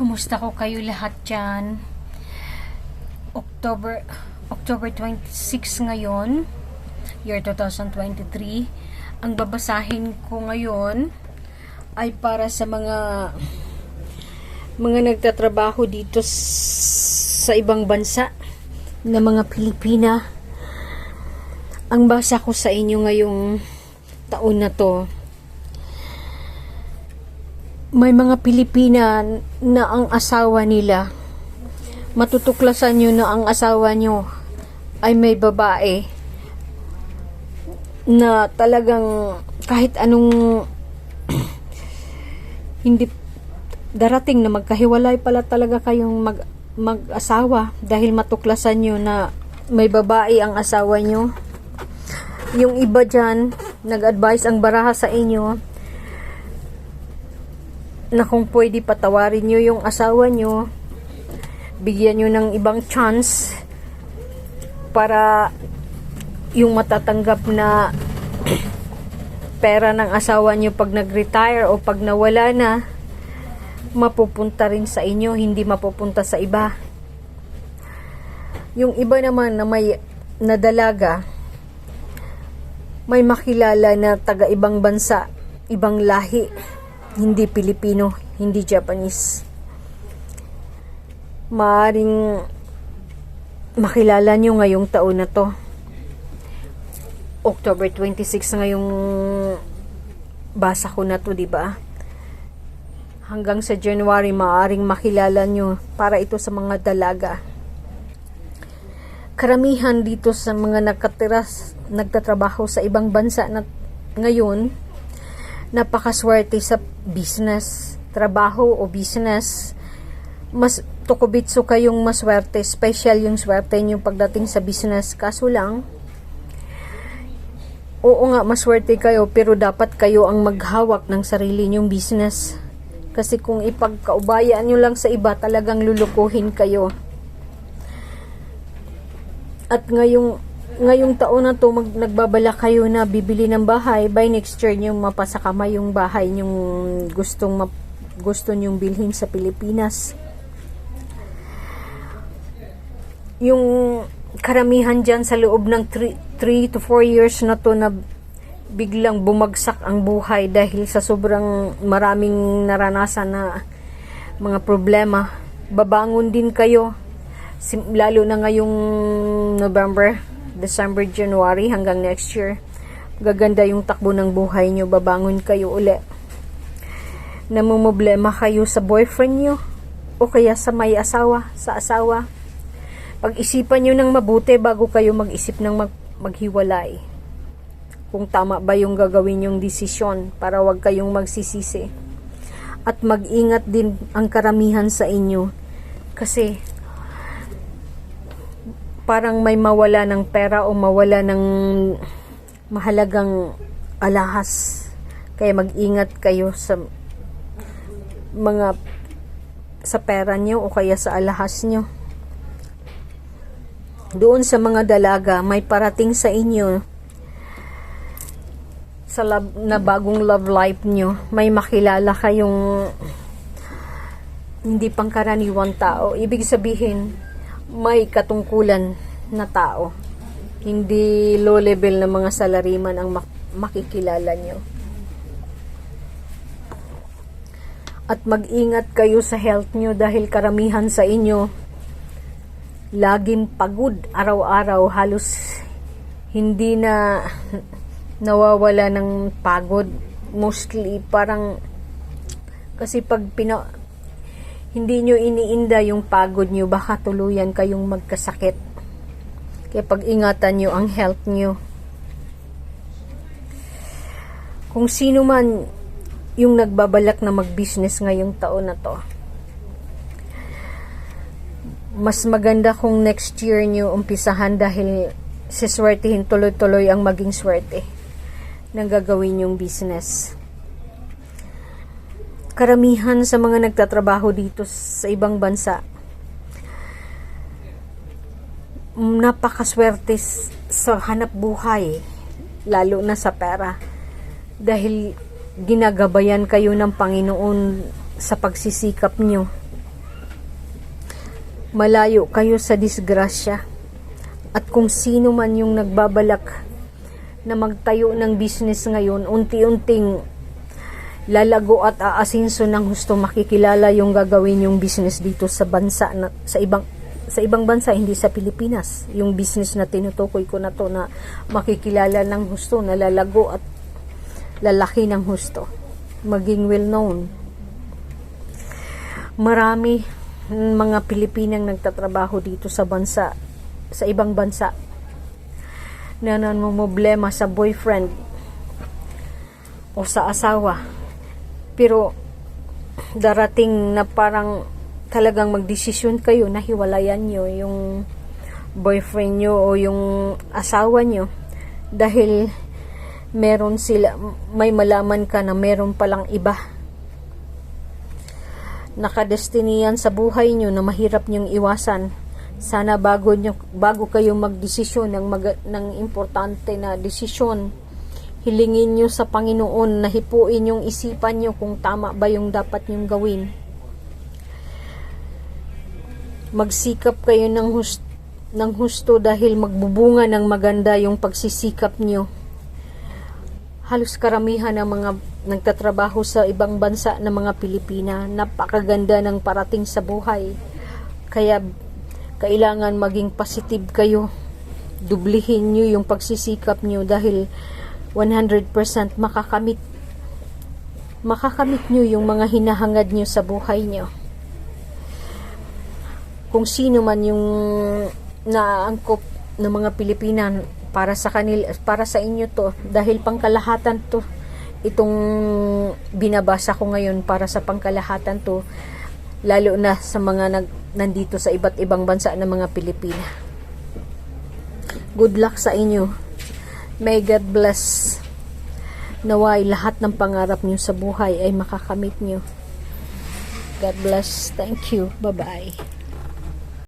Kumusta ko kayo lahat dyan? October, October 26 ngayon, year 2023. Ang babasahin ko ngayon ay para sa mga mga nagtatrabaho dito sa ibang bansa na mga Pilipina. Ang basa ko sa inyo ngayong taon na to may mga Pilipina na ang asawa nila. Matutuklasan nyo na ang asawa nyo ay may babae na talagang kahit anong hindi darating na magkahiwalay pala talaga kayong mag, mag-asawa dahil matuklasan nyo na may babae ang asawa nyo. Yung iba dyan nag-advise ang baraha sa inyo na kung pwede patawarin nyo yung asawa nyo, bigyan nyo ng ibang chance para yung matatanggap na pera ng asawa nyo pag nag-retire o pag nawala na, mapupunta rin sa inyo, hindi mapupunta sa iba. Yung iba naman na may nadalaga, may makilala na taga ibang bansa, ibang lahi hindi Pilipino, hindi Japanese. Maaring makilala nyo ngayong taon na to. October 26 ngayong basa ko na to, di ba? Hanggang sa January, maaring makilala nyo para ito sa mga dalaga. Karamihan dito sa mga nakatira, nagtatrabaho sa ibang bansa na ngayon, napakaswerte sa business, trabaho o business. Mas tukubitso kayong maswerte, special yung swerte niyo pagdating sa business. Kaso lang, oo nga maswerte kayo pero dapat kayo ang maghawak ng sarili niyong business. Kasi kung ipagkaubayaan nyo lang sa iba, talagang lulukuhin kayo. At ngayong ngayong taon na to mag, nagbabala kayo na bibili ng bahay. By next year nyo mapasakama yung bahay yung gustong gusto nyong bilhin sa Pilipinas. Yung karamihan dyan sa loob ng 3 to 4 years na to na biglang bumagsak ang buhay dahil sa sobrang maraming naranasan na mga problema. Babangon din kayo lalo na ngayong November December, January hanggang next year. Gaganda yung takbo ng buhay nyo, babangon kayo uli. Namumblema kayo sa boyfriend nyo o kaya sa may asawa, sa asawa. Pag-isipan nyo ng mabuti bago kayo mag-isip ng mag- maghiwalay. Kung tama ba yung gagawin yung desisyon para wag kayong magsisisi. At mag-ingat din ang karamihan sa inyo kasi parang may mawala ng pera o mawala ng mahalagang alahas. Kaya mag-ingat kayo sa mga sa pera nyo o kaya sa alahas nyo. Doon sa mga dalaga, may parating sa inyo sa love, na bagong love life nyo. May makilala kayong hindi pangkaraniwang tao. Ibig sabihin, may katungkulan na tao. Hindi low level na mga salariman ang mak- makikilala nyo. At mag-ingat kayo sa health nyo dahil karamihan sa inyo laging pagod araw-araw halos hindi na nawawala ng pagod mostly parang kasi pag pina, hindi nyo iniinda yung pagod nyo, baka tuluyan kayong magkasakit. Kaya pag-ingatan nyo ang health nyo. Kung sino man yung nagbabalak na mag-business ngayong taon na to, mas maganda kung next year nyo umpisahan dahil siswertihin tuloy-tuloy ang maging swerte ng gagawin yung business karamihan sa mga nagtatrabaho dito sa ibang bansa. Napakaswerte sa hanap buhay lalo na sa pera. Dahil ginagabayan kayo ng Panginoon sa pagsisikap nyo. Malayo kayo sa disgrasya. At kung sino man yung nagbabalak na magtayo ng business ngayon, unti-unting lalago at aasinso ng gusto makikilala yung gagawin yung business dito sa bansa na, sa ibang sa ibang bansa hindi sa Pilipinas. Yung business na tinutukoy ko na to na makikilala ng gusto na lalago at lalaki ng husto maging well known. Marami mga Pilipinang nagtatrabaho dito sa bansa sa ibang bansa na problema sa boyfriend o sa asawa pero darating na parang talagang magdesisyon kayo na hiwalayan nyo yung boyfriend nyo o yung asawa nyo. Dahil meron sila may malaman ka na meron palang iba. Nakadestiniyan sa buhay nyo na mahirap nyong iwasan. Sana bago nyo, bago kayo magdesisyon ng mag, ng importante na desisyon hilingin nyo sa Panginoon na hipuin yung isipan nyo kung tama ba yung dapat nyong gawin. Magsikap kayo ng hus ng husto dahil magbubunga ng maganda yung pagsisikap nyo. Halos karamihan ng mga nagtatrabaho sa ibang bansa ng mga Pilipina napakaganda ng parating sa buhay. Kaya kailangan maging positive kayo. Dublihin nyo yung pagsisikap nyo dahil 100% makakamit. Makakamit nyo yung mga hinahangad nyo sa buhay nyo. Kung sino man yung naangkop ng mga Pilipina para sa kanil para sa inyo to dahil pangkalahatan to itong binabasa ko ngayon para sa pangkalahatan to lalo na sa mga nag, nandito sa iba't ibang bansa ng mga Pilipina. Good luck sa inyo may God bless. Naway lahat ng pangarap nyo sa buhay ay makakamit nyo God bless. Thank you. Bye bye